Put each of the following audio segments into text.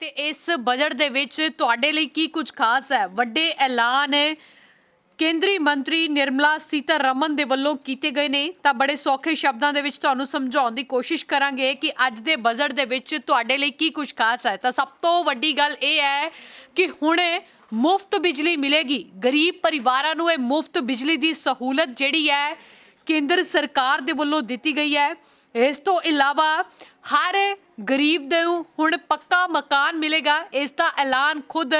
ਤੇ ਇਸ ਬਜਟ ਦੇ ਵਿੱਚ ਤੁਹਾਡੇ ਲਈ ਕੀ ਕੁਝ ਖਾਸ ਹੈ? ਵੱਡੇ ਐਲਾਨ ਕੇਂਦਰੀ ਮੰਤਰੀ ਨਿਰਮਲਾ ਸੀਤਾਰਮਨ ਦੇ ਵੱਲੋਂ ਕੀਤੇ ਗਏ ਨੇ। ਤਾਂ ਬੜੇ ਸੌਖੇ ਸ਼ਬਦਾਂ ਦੇ ਵਿੱਚ ਤੁਹਾਨੂੰ ਸਮਝਾਉਣ ਦੀ ਕੋਸ਼ਿਸ਼ ਕਰਾਂਗੇ ਕਿ ਅੱਜ ਦੇ ਬਜਟ ਦੇ ਵਿੱਚ ਤੁਹਾਡੇ ਲਈ ਕੀ ਕੁਝ ਖਾਸ ਹੈ। ਤਾਂ ਸਭ ਤੋਂ ਵੱਡੀ ਗੱਲ ਇਹ ਹੈ ਕਿ ਹੁਣ ਮੁਫਤ ਬਿਜਲੀ ਮਿਲੇਗੀ। ਗਰੀਬ ਪਰਿਵਾਰਾਂ ਨੂੰ ਇਹ ਮੁਫਤ ਬਿਜਲੀ ਦੀ ਸਹੂਲਤ ਜਿਹੜੀ ਹੈ ਕੇਂਦਰ ਸਰਕਾਰ ਦੇ ਵੱਲੋਂ ਦਿੱਤੀ ਗਈ ਹੈ। ਇਸ ਤੋਂ ਇਲਾਵਾ ਹਰ ਗਰੀਬ ਨੂੰ ਹੁਣ ਪੱਕਾ ਮਕਾਨ ਮਿਲੇਗਾ, ਇਸ ਦਾ ਐਲਾਨ ਖੁਦ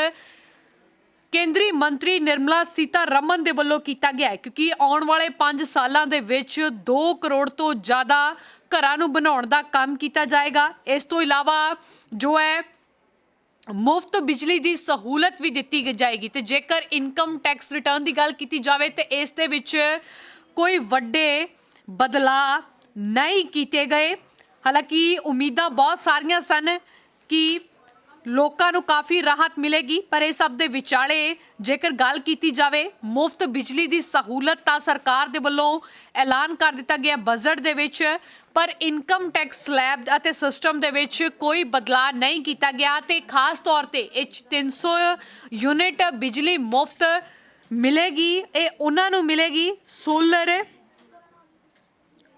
ਕੇਂਦਰੀ ਮੰਤਰੀ ਨਿਰਮਲਾ ਸੀਤਾਰਮਨ ਦੇ ਵੱਲੋਂ ਕੀਤਾ ਗਿਆ ਹੈ, ਕਿਉਂਕਿ ਆਉਣ ਵਾਲੇ 5 ਸਾਲਾਂ ਦੇ ਵਿੱਚ 2 ਕਰੋੜ ਤੋਂ ਜ਼ਿਆਦਾ ਘਰਾਂ ਨੂੰ ਬਣਾਉਣ ਦਾ ਕੰਮ ਕੀਤਾ ਜਾਏਗਾ। ਇਸ ਤੋਂ ਇਲਾਵਾ ਜੋ ਹੈ, ਮੁਫਤ ਬਿਜਲੀ ਦੀ ਸਹੂਲਤ ਵੀ ਦਿੱਤੀ ਜਾਏਗੀ ਤੇ ਜੇਕਰ ਇਨਕਮ ਟੈਕਸ ਰਿਟਰਨ ਦੀ ਗੱਲ ਕੀਤੀ ਜਾਵੇ ਤੇ ਇਸ ਦੇ ਵਿੱਚ ਕੋਈ ਵੱਡੇ ਬਦਲਾਅ ਨਹੀਂ ਕੀਤੇ ਗਏ। ਹਾਲਾਂਕਿ ਉਮੀਦਾਂ ਬਹੁਤ ਸਾਰੀਆਂ ਸਨ ਕਿ ਲੋਕਾਂ ਨੂੰ ਕਾਫੀ ਰਾਹਤ ਮਿਲੇਗੀ, ਪਰ ਇਹ ਸਭ ਦੇ ਵਿਚਾਲੇ ਜੇਕਰ ਗੱਲ ਕੀਤੀ ਜਾਵੇ ਮੁਫਤ ਬਿਜਲੀ ਦੀ ਸਹੂਲਤ ਤਾਂ ਸਰਕਾਰ ਦੇ ਵੱਲੋਂ ਐਲਾਨ ਕਰ ਦਿੱਤਾ ਗਿਆ ਬਜਟ ਦੇ ਵਿੱਚ, ਪਰ ਇਨਕਮ ਟੈਕਸ ਸਲੈਬ ਅਤੇ ਸਿਸਟਮ ਦੇ ਵਿੱਚ ਕੋਈ ਬਦਲਾਅ ਨਹੀਂ ਕੀਤਾ ਗਿਆ ਤੇ ਖਾਸ ਤੌਰ ਤੇ ਇਹ 'ਚ 300 ਯੂਨਿਟ ਬਿਜਲੀ ਮੁਫਤ ਮਿਲੇਗੀ, ਇਹ ਉਹਨਾਂ ਨੂੰ ਮਿਲੇਗੀ ਸੋਲਰ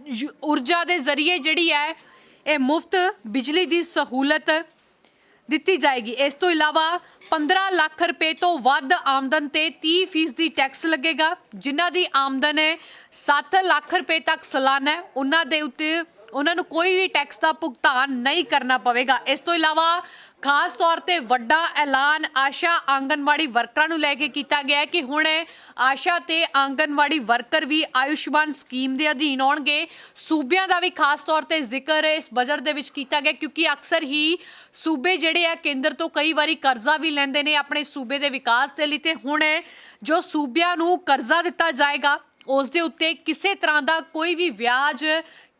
ਯੂ- ਊਰਜਾ ਦੇ ਜ਼ਰੀਏ ਜਿਹੜੀ ਹੈ ਇਹ ਮੁਫਤ ਬਿਜਲੀ ਦੀ ਸਹੂਲਤ ਦਿੱਤੀ ਜਾਏਗੀ। ਇਸ ਤੋਂ ਇਲਾਵਾ 15 ਲੱਖ ਰੁਪਏ ਤੋਂ ਵੱਧ ਆਮਦਨ ਤੇ 30% ਫੀਸਦੀ ਟੈਕਸ ਲੱਗੇਗਾ, ਜਿਨ੍ਹਾਂ ਦੀ ਆਮਦਨ ਹੈ 7 ਲੱਖ ਰੁਪਏ ਤੱਕ ਸਾਲਾਨਾ ਹੈ। ਉਹਨਾਂ ਦੇ ਉੱਤੇ, ਉਹਨਾਂ ਨੂੰ ਕੋਈ ਵੀ ਟੈਕਸ ਦਾ ਭੁਗਤਾਨ ਨਹੀਂ ਕਰਨਾ ਪਵੇਗਾ। ਇਸ ਤੋਂ ਇਲਾਵਾ ਖਾਸ ਤੌਰ ਤੇ ਵੱਡਾ ਐਲਾਨ ਆਸ਼ਾ ਆਂਗਨਵਾੜੀ ਵਰਕਰਾਂ ਨੂੰ ਲੈ ਕੇ ਕੀਤਾ ਗਿਆ ਹੈ ਕਿ ਹੁਣ ਆਸ਼ਾ ਤੇ ਆਂਗਨਵਾੜੀ ਵਰਕਰ ਵੀ ਆਯੁਸ਼ਮਾਨ ਸਕੀਮ ਦੇ ਅਧੀਨ ਆਉਣਗੇ। ਸੂਬਿਆਂ ਦਾ ਵੀ ਖਾਸ ਤੌਰ ਤੇ ਜ਼ਿਕਰ ਇਸ ਬਜਟ ਦੇ ਵਿੱਚ ਕੀਤਾ ਗਿਆ ਕਿਉਂਕਿ ਅਕਸਰ ਹੀ ਸੂਬੇ ਜਿਹੜੇ ਆ ਕੇਂਦਰ ਤੋਂ ਕਈ ਵਾਰੀ ਕਰਜ਼ਾ ਵੀ ਲੈਂਦੇ ਨੇ ਆਪਣੇ ਸੂਬੇ ਦੇ ਵਿਕਾਸ ਦੇ ਲਈ ਤੇ ਹੁਣ ਜੋ ਸੂਬਿਆਂ ਨੂੰ ਕਰਜ਼ਾ ਦਿੱਤਾ ਜਾਏਗਾ, ਉਸ ਦੇ ਉੱਤੇ ਕਿਸੇ ਤਰ੍ਹਾਂ ਦਾ ਕੋਈ ਵੀ ਵਿਆਜ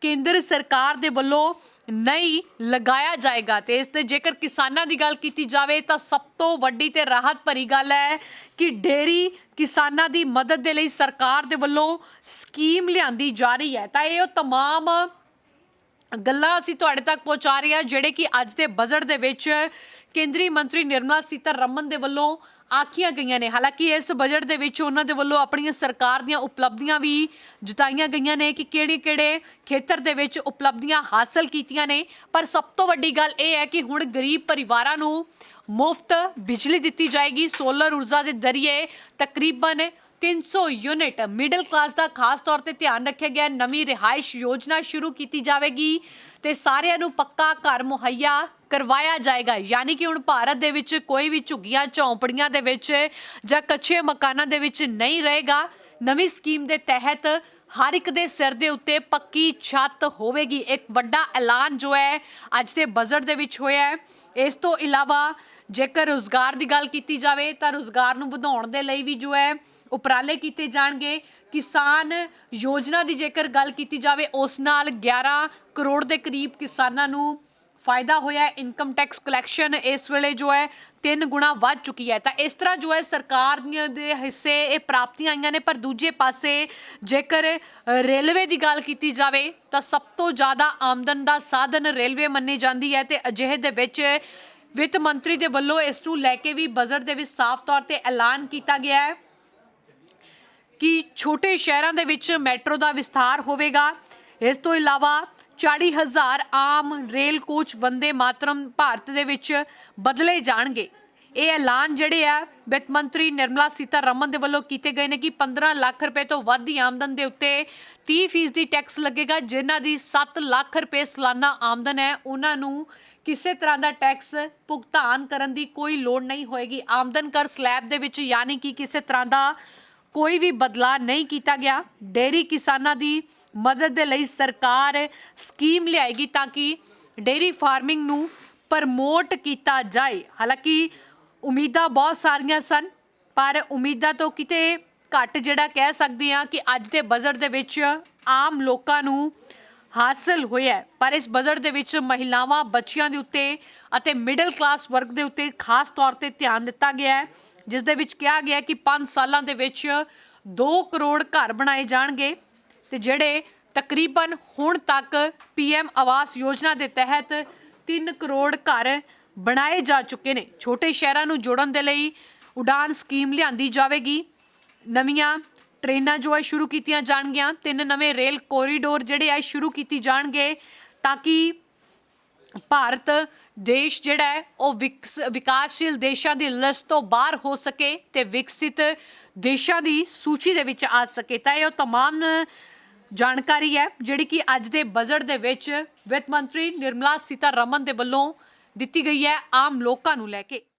ਕੇਂਦਰ ਸਰਕਾਰ ਦੇ ਵੱਲੋਂ ਨਹੀਂ ਲਗਾਇਆ ਜਾਏਗਾ। ਤੇ ਇਸ ਤੇ ਜੇਕਰ ਕਿਸਾਨਾਂ ਦੀ ਗੱਲ ਕੀਤੀ ਜਾਵੇ ਤਾਂ ਸਭ ਤੋਂ ਵੱਡੀ ਤੇ ਰਾਹਤ ਭਰੀ ਗੱਲ ਹੈ ਕਿ ਡੇਰੀ ਕਿਸਾਨਾਂ ਦੀ ਮਦਦ ਦੇ ਲਈ ਸਰਕਾਰ ਦੇ ਵੱਲੋਂ ਸਕੀਮ ਲਿਆਂਦੀ ਜਾ ਰਹੀ ਹੈ। ਤਾਂ ਇਹ ਉਹ ਤਮਾਮ ਗੱਲਾਂ ਅਸੀਂ ਤੁਹਾਡੇ ਤੱਕ ਪਹੁੰਚਾ ਰਹੇ ਹਾਂ, ਜਿਹੜੇ ਕਿ ਅੱਜ ਦੇ ਬਜਟ ਦੇ ਵਿੱਚ ਕੇਂਦਰੀ ਮੰਤਰੀ ਨਿਰਮਲਾ ਸੀਤਾਰਮਨ ਦੇ ਵੱਲੋਂ ਆਖੀਆਂ ਗਈਆਂ ਨੇ। ਹਾਲਾਂਕਿ ਇਸ ਬਜਟ ਦੇ ਵਿੱਚ ਉਹਨਾਂ ਦੇ ਵੱਲੋਂ ਆਪਣੀਆਂ ਸਰਕਾਰ ਦੀਆਂ ਉਪਲਬਧੀਆਂ ਵੀ ਜਤਾਈਆਂ ਗਈਆਂ ਨੇ ਕਿ ਕਿਹੜੇ-ਕਿਹੜੇ ਖੇਤਰ ਦੇ ਵਿੱਚ ਉਪਲਬਧੀਆਂ ਹਾਸਲ ਕੀਤੀਆਂ ਨੇ। ਪਰ ਸਭ ਤੋਂ ਵੱਡੀ ਗੱਲ ਇਹ ਹੈ ਕਿ ਹੁਣ ਗਰੀਬ ਪਰਿਵਾਰਾਂ ਨੂੰ ਮੁਫਤ ਬਿਜਲੀ ਦਿੱਤੀ ਜਾਏਗੀ। ਸੋਲਰ ਊਰਜਾ ਦੇ ਜ਼ਰੀਏ ਤਕਰੀਬਨ 300 ਯੂਨਿਟ ਮਿਡਲ ਕਲਾਸ ਦਾ ਖਾਸ ਤੌਰ ਤੇ ਧਿਆਨ ਰੱਖਿਆ ਗਿਆ। ਨਵੀਂ ਰਿਹਾਇਸ਼ ਯੋਜਨਾ ਸ਼ੁਰੂ ਕੀਤੀ ਜਾਵੇਗੀ ਤੇ ਸਾਰਿਆਂ ਨੂੰ ਪੱਕਾ ਘਰ ਮੁਹੱਈਆ ਕਰਵਾਇਆ ਜਾਏਗਾ। ਯਾਨੀ ਕਿ ਹੁਣ ਭਾਰਤ ਦੇ ਵਿੱਚ ਕੋਈ ਵੀ ਝੁੱਗੀਆਂ, ਝੌਂਪੜੀਆਂ ਦੇ ਵਿੱਚ ਜਾਂ ਕੱਚੇ ਮਕਾਨਾਂ ਦੇ ਵਿੱਚ ਨਹੀਂ ਰਹੇਗਾ। ਨਵੀਂ ਸਕੀਮ ਦੇ ਤਹਿਤ ਹਰ ਇੱਕ ਦੇ ਸਿਰ ਦੇ ਉੱਤੇ ਪੱਕੀ ਛੱਤ ਹੋਵੇਗੀ। ਇੱਕ ਵੱਡਾ ਐਲਾਨ ਜੋ ਹੈ, ਅੱਜ ਦੇ ਬਜਟ ਦੇ ਵਿੱਚ ਹੋਇਆ ਹੈ। ਇਸ ਤੋਂ ਇਲਾਵਾ ਜੇਕਰ ਰੋਜ਼ਗਾਰ ਦੀ ਗੱਲ ਕੀਤੀ ਜਾਵੇ ਤਾਂ ਰੋਜ਼ਗਾਰ ਨੂੰ ਵਧਾਉਣ ਦੇ ਲਈ ਵੀ ਜੋ ਹੈ ਉਪਰਾਲੇ ਕੀਤੇ ਜਾਣਗੇ। ਕਿਸਾਨ ਯੋਜਨਾ ਦੀ ਜੇਕਰ ਗੱਲ ਕੀਤੀ ਜਾਵੇ, ਉਸ ਨਾਲ 11 ਕਰੋੜ ਦੇ ਕਰੀਬ ਕਿਸਾਨਾਂ ਨੂੰ ਫਾਇਦਾ ਹੋਇਆ ਇਨਕਮ ਟੈਕਸ ਕਲੈਕਸ਼ਨ ਇਸ ਵੇਲੇ ਜੋ ਹੈ ਤਿੰਨ ਗੁਣਾ ਵੱਧ ਚੁੱਕੀ ਹੈ। ਤਾਂ ਇਸ ਤਰ੍ਹਾਂ ਜੋ ਹੈ ਸਰਕਾਰ ਦੀਆਂ ਦੇ ਹਿੱਸੇ ਇਹ ਪ੍ਰਾਪਤੀਆਂ ਆਈਆਂ ਨੇ, ਪਰ ਦੂਜੇ ਪਾਸੇ ਜੇਕਰ ਰੇਲਵੇ ਦੀ ਗੱਲ ਕੀਤੀ ਜਾਵੇ ਤਾਂ ਸਭ ਤੋਂ ਜ਼ਿਆਦਾ ਆਮਦਨ ਦਾ ਸਾਧਨ ਰੇਲਵੇ ਮੰਨੀ ਜਾਂਦੀ ਹੈ ਤੇ ਅਜਿਹੇ ਦੇ ਵਿੱਚ ਵਿੱਤ ਮੰਤਰੀ ਦੇ ਵੱਲੋਂ ਇਸ ਨੂੰ ਲੈ ਕੇ ਵੀ ਬਜਟ ਦੇ ਵਿੱਚ ਸਾਫ਼ ਤੌਰ ਤੇ ਐਲਾਨ ਕੀਤਾ ਗਿਆ ਹੈ ਕਿ ਛੋਟੇ ਸ਼ਹਿਰਾਂ ਦੇ ਵਿੱਚ ਮੈਟਰੋ ਦਾ ਵਿਸਥਾਰ ਹੋਵੇਗਾ। ਇਸ ਤੋਂ ਇਲਾਵਾ 40000 ਆਮ ਰੇਲ ਕੋਚ ਵੰਦੇ ਮਾਤਰਮ ਭਾਰਤ ਦੇ ਵਿੱਚ ਬਦਲੇ ਜਾਣਗੇ। ਇਹ ਐਲਾਨ ਜਿਹੜੇ ਆ, ਵਿੱਤ ਮੰਤਰੀ ਨਿਰਮਲਾ ਸੀਤਾਰਮਨ ਦੇ ਵੱਲੋਂ ਕੀਤੇ ਗਏ ਨੇ ਕਿ 15 ਲੱਖ ਰੁਪਏ ਤੋਂ ਵੱਧ ਦੀ ਆਮਦਨ ਦੇ ਉੱਤੇ 30% ਦੀ ਟੈਕਸ ਲੱਗੇਗਾ, ਜਿਨ੍ਹਾਂ ਦੀ 7 ਲੱਖ ਰੁਪਏ ਸਾਲਾਨਾ ਆਮਦਨ ਹੈ, ਉਹਨਾਂ ਨੂੰ ਕਿਸੇ ਤਰ੍ਹਾਂ ਦਾ ਟੈਕਸ ਭੁਗਤਾਨ ਕਰਨ ਦੀ ਕੋਈ ਲੋੜ ਨਹੀਂ ਹੋਏਗੀ। ਆਮਦਨ ਕਰ ਸਲੈਬ ਦੇ ਵਿੱਚ ਯਾਨੀ ਕਿ ਕਿਸੇ ਤਰ੍ਹਾਂ ਦਾ ਕੋਈ ਵੀ ਬਦਲਾਅ ਨਹੀਂ ਕੀਤਾ ਗਿਆ। ਡੇਰੀ ਕਿਸਾਨਾਂ ਦੀ ਮਦਦ ਦੇ ਲਈ ਸਰਕਾਰ ਸਕੀਮ ਲਿਆਏਗੀ ਤਾਂ ਕਿ ਡੇਰੀ ਫਾਰਮਿੰਗ ਨੂੰ ਪ੍ਰਮੋਟ ਕੀਤਾ ਜਾਏ। ਹਾਲਾਂਕਿ ਉਮੀਦਾਂ ਬਹੁਤ ਸਾਰੀਆਂ ਸਨ, ਪਰ ਉਮੀਦਾਂ ਤੋਂ ਕਿਤੇ ਘੱਟ ਜਿਹੜਾ ਕਹਿ ਸਕਦੇ ਹਾਂ ਕਿ ਅੱਜ ਦੇ ਬਜਟ ਦੇ ਵਿੱਚ ਆਮ ਲੋਕਾਂ ਨੂੰ ਹਾਸਲ ਹੋਇਆ ਪਰ ਇਸ ਬਜਟ ਦੇ ਵਿੱਚ ਮਹਿਲਾਵਾਂ, ਬੱਚਿਆਂ ਦੇ ਉੱਤੇ ਅਤੇ ਮਿਡਲ ਕਲਾਸ ਵਰਗ ਦੇ ਉੱਤੇ ਖਾਸ ਤੌਰ ਤੇ ਧਿਆਨ ਦਿੱਤਾ ਗਿਆ ਹੈ, ਜਿਸ ਦੇ ਵਿੱਚ ਕਿਹਾ ਗਿਆ ਕਿ 5 ਸਾਲਾਂ ਦੇ ਵਿੱਚ 2 ਕਰੋੜ ਘਰ ਬਣਾਏ ਜਾਣਗੇ ਤੇ ਜਿਹੜੇ ਤਕਰੀਬਨ ਹੁਣ ਤੱਕ ਪੀਐਮ ਆਵਾਸ ਯੋਜਨਾ ਦੇ ਤਹਿਤ 3 ਕਰੋੜ ਘਰ ਬਣਾਏ ਜਾ ਚੁੱਕੇ ਨੇ ਛੋਟੇ ਸ਼ਹਿਰਾਂ ਨੂੰ ਜੋੜਨ ਦੇ ਲਈ ਉਡਾਨ ਸਕੀਮ ਲਿਆਂਦੀ ਜਾਵੇਗੀ ਨਵੀਆਂ ਟ੍ਰੇਨਾਂ ਜੋ ਹੈ ਸ਼ੁਰੂ ਕੀਤੀਆਂ ਜਾਣਗੀਆਂ ਤਿੰਨ ਨਵੇਂ ਰੇਲ ਕੋਰੀਡੋਰ ਜਿਹੜੇ ਆ ਸ਼ੁਰੂ ਕੀਤੀ ਜਾਣਗੇ ਤਾਂ ਕਿ ਭਾਰਤ ਦੇਸ਼ ਜਿਹੜਾ ਹੈ ਉਹ ਵਿਕਸ ਵਿਕਾਸਸ਼ੀਲ ਦੇਸ਼ਾਂ ਦੀ ਲਿਸਟ ਤੋਂ ਬਾਹਰ ਹੋ ਸਕੇ ਤੇ ਵਿਕਸਿਤ ਦੇਸ਼ਾਂ ਦੀ ਸੂਚੀ ਦੇ ਵਿੱਚ ਆ ਸਕੇ ਤਾਂ ਇਹ ਉਹ तमाम ਜਾਣਕਾਰੀ ਹੈ ਜਿਹੜੀ ਕਿ ਅੱਜ ਦੇ ਬਜਟ ਦੇ ਵਿੱਚ ਵਿੱਤ ਮੰਤਰੀ ਨਿਰਮਲਾ ਸੀਤਾਰਮਨ ਦੇ ਵੱਲੋਂ ਦਿੱਤੀ ਗਈ ਹੈ ਆਮ ਲੋਕਾਂ ਨੂੰ ਲੈ ਕੇ।